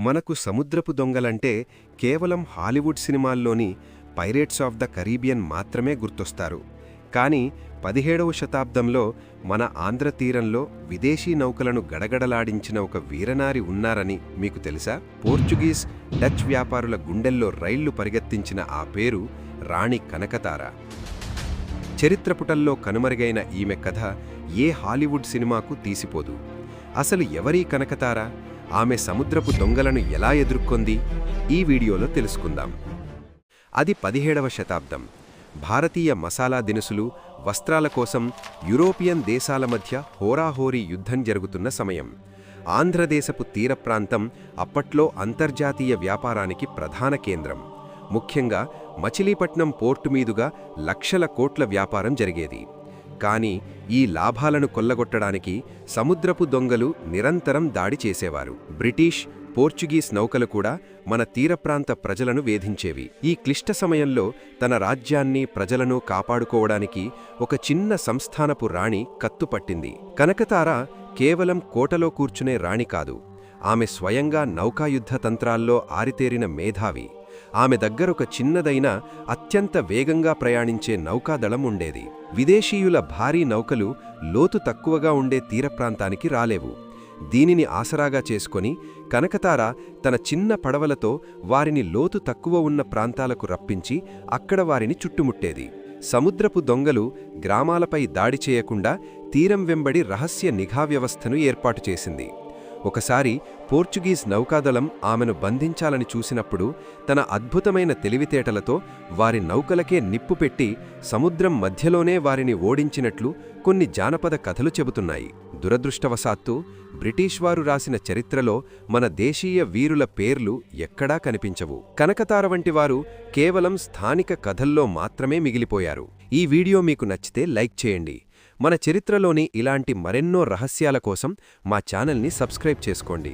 మనకు సముద్రపు దొంగలంటే కేవలం హాలీవుడ్ సినిమాల్లోని పైరేట్స్ ఆఫ్ ద కరీబియన్ మాత్రమే గుర్తొస్తారు. కానీ పదిహేడవ శతాబ్దంలో మన ఆంధ్ర తీరంలో విదేశీ నౌకలను గడగడలాడించిన ఒక వీరనారి ఉన్నారని మీకు తెలుసా? పోర్చుగీస్ డచ్ వ్యాపారుల గుండెల్లో రైళ్ళు పరిగెత్తించిన ఆ పేరు రాణి కనకతార. చరిత్రపుటల్లో కనుమరుగైన ఈమె కథ ఏ హాలీవుడ్ సినిమాకు తీసిపోదు. అసలు ఎవరీ కనకతార? ఆమె సముద్రపు దొంగలను ఎలా ఎదుర్కొంది? ఈ వీడియోలో తెలుసుకుందాం. అది పదిహేడవ శతాబ్దం. భారతీయ మసాలా దినుసులు వస్త్రాల కోసం యూరోపియన్ దేశాల మధ్య హోరాహోరీ యుద్ధం జరుగుతున్న సమయం. ఆంధ్రదేశపు తీర ప్రాంతం అప్పట్లో అంతర్జాతీయ వ్యాపారానికి ప్రధాన కేంద్రం. ముఖ్యంగా మచిలీపట్నం పోర్టు మీదుగా లక్షల కోట్ల వ్యాపారం జరిగేది. కానీ ఈ లాభాలను కొల్లగొట్టడానికి సముద్రపు దొంగలు నిరంతరం దాడి చేసేవారు. బ్రిటిష్ పోర్చుగీస్ నౌకలు కూడా మన తీరప్రాంత ప్రజలను వేధించేవి. ఈ క్లిష్ట సమయంలో తన రాజ్యాన్ని ప్రజలను కాపాడుకోవడానికి ఒక చిన్న సంస్థానపు రాణి కత్తుపట్టింది. కనకతార కేవలం కోటలో కూర్చునే రాణి కాదు. ఆమె స్వయంగా నౌకాయుద్ధ తంత్రాల్లో ఆరితేరిన మేధావి. ఆమె దగ్గరొక చిన్నదైన అత్యంత వేగంగా ప్రయాణించే నౌకాదళం ఉండేది. విదేశీయుల భారీ నౌకలు లోతు తక్కువగా ఉండే తీరప్రాంతానికి రాలేవు. దీనిని ఆసరాగా చేసుకొని కనకతార తన చిన్న పడవలతో వారిని లోతు తక్కువ ఉన్న ప్రాంతాలకు రప్పించి అక్కడ వారిని చుట్టుముట్టేది. సముద్రపు దొంగలు గ్రామాలపై దాడి చేయకుండా తీరం వెంబడి రహస్య నిఘా వ్యవస్థను ఏర్పాటు చేసింది. ఒకసారి పోర్చుగీస్ నౌకాదళం ఆమెను బంధించాలని చూసినప్పుడు తన అద్భుతమైన తెలివితేటలతో వారి నౌకలకే నిప్పు పెట్టి సముద్రం మధ్యలోనే వారిని ఓడించినట్లు కొన్ని జానపద కథలు చెబుతున్నాయి. దురదృష్టవశాత్తు బ్రిటిష్ వారు రాసిన చరిత్రలో మన దేశీయ వీరుల పేర్లు ఎక్కడా కనిపించవు. కనకతార వంటి వారు కేవలం స్థానిక కథల్లో మాత్రమే మిగిలిపోయారు. ఈ వీడియో మీకు నచ్చితే లైక్ చేయండి. మన చరిత్రలోని ఇలాంటి మరెన్నో రహస్యాల కోసం మా ఛానల్ని సబ్స్క్రైబ్ చేసుకోండి.